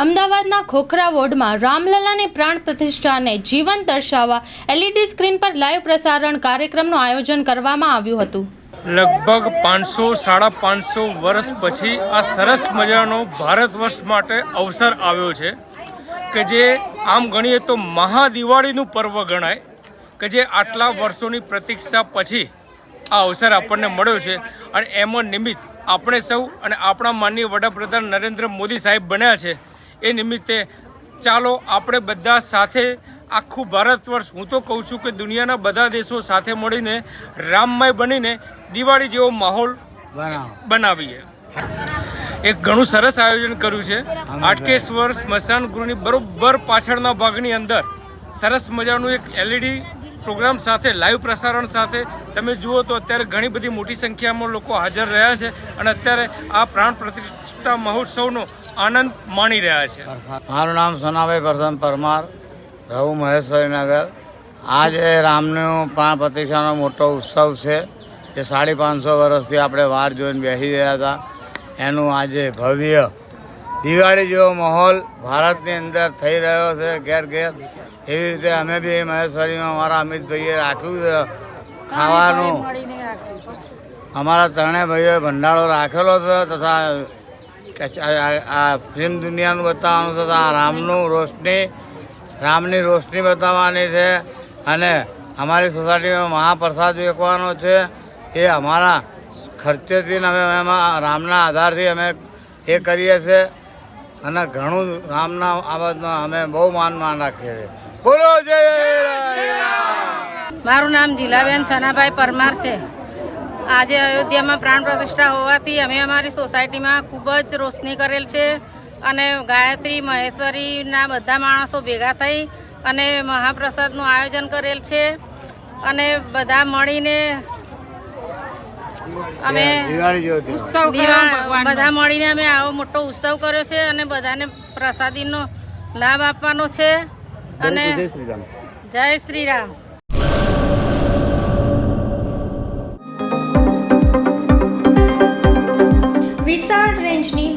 અમદાવાદના ખોખરા વોર્ડમાં રામલલાની પ્રાણ પ્રતિષ્ઠાને જીવન દર્શાવવા એલઈડી સ્ક્રીન પર લાઈવ પ્રસારણ કાર્યક્રમનું આયોજન કરવામાં આવ્યું હતું. લગભગ પાંચસો, સાડા પાંચસો વર્ષ પછી આ સરસ મજાનો ભારત વર્ષ માટે અવસર આવ્યો છે કે જે આમ ગણીએ તો મહાદિવાળીનું પર્વ ગણાય, કે જે આટલા વર્ષોની પ્રતીક્ષા પછી આ અવસર આપણને મળ્યો છે. અને એમાં નિમિત્ત આપણે સૌ અને આપણા માનનીય વડાપ્રધાન નરેન્દ્ર મોદી સાહેબ બન્યા છે. એ નિમિત્તે ચાલો આપણે બધા સાથે આખું ભારત વર્ષ હું તો કહું છું કે દુનિયાના બધા દેશો સાથે મળીને રામમય બનીને દિવાળી જેવો માહોલ બનાવીએ. એક ઘણું સરસ આયોજન કર્યું છે. આટકેશ્વર સ્મશાન ગૃહની બરોબર પાછળના ભાગની અંદર સરસ મજાનું એક એલઈડી પ્રોગ્રામ સાથે લાઈવ પ્રસારણ સાથે તમે જુઓ તો અત્યારે ઘણી બધી મોટી સંખ્યામાં લોકો હાજર રહ્યા છે અને અત્યારે આ પ્રાણ પ્રતિષ્ઠા મહોત્સવનો આનંદ માણી રહ્યા છે. મારું નામ સોનાભાઈ પ્રસન્ન પરમાર, રહું મહેશ્વરીનગર. આજે રામનું પ્રાણ પ્રતિષ્ઠાનો મોટો ઉત્સવ છે જે સાડી પાંચસો વર્ષથી આપણે વાર જોઈને બેસી રહ્યા હતા. એનું આજે ભવ્ય દિવાળી જેવો માહોલ ભારતની અંદર થઈ રહ્યો છે ઘેર ઘેર. એવી રીતે અમે બી મહેશ્વરીમાં અમારા અમિતભાઈએ રાખ્યું છે ખાવાનું. અમારા ત્રણેય ભાઈઓએ ભંડારો રાખેલો છે તથા આ- ફિલ્મ દુનિયાનું બતાવવાનું છે આ રામનું રોશની, રામની રોશની બતાવવાની છે. અને અમારી સોસાયટીમાં મહાપ્રસાદ વેચવાનો છે. એ અમારા ખર્ચેથી અમે એમાં રામના આધારથી અમે એ કરીએ છીએ. અને ઘણું રામના બાબતમાં અમે બહુ માન માન રાખીએ છીએ. મારું નામ જીલાબેન સનાભાઈ પરમાર છે. આજે અયોધ્યામાં પ્રાણ પ્રતિષ્ઠા હોવાથી અમે અમારી સોસાયટીમાં ખૂબ જ રોશની કરેલ છે અને ગાયત્રી મહેશ્વરીના બધા માણસો ભેગા થઈ અને મહાપ્રસાદનું આયોજન કરેલ છે અને બધા મળીને અમે. દિવાળ- બધા મળીને અમે આવો મોટો ઉત્સવ કર્યો છે અને બધાને પ્રસાદીનો લાભ આપવાનો છે. અને જય શ્રી રામ.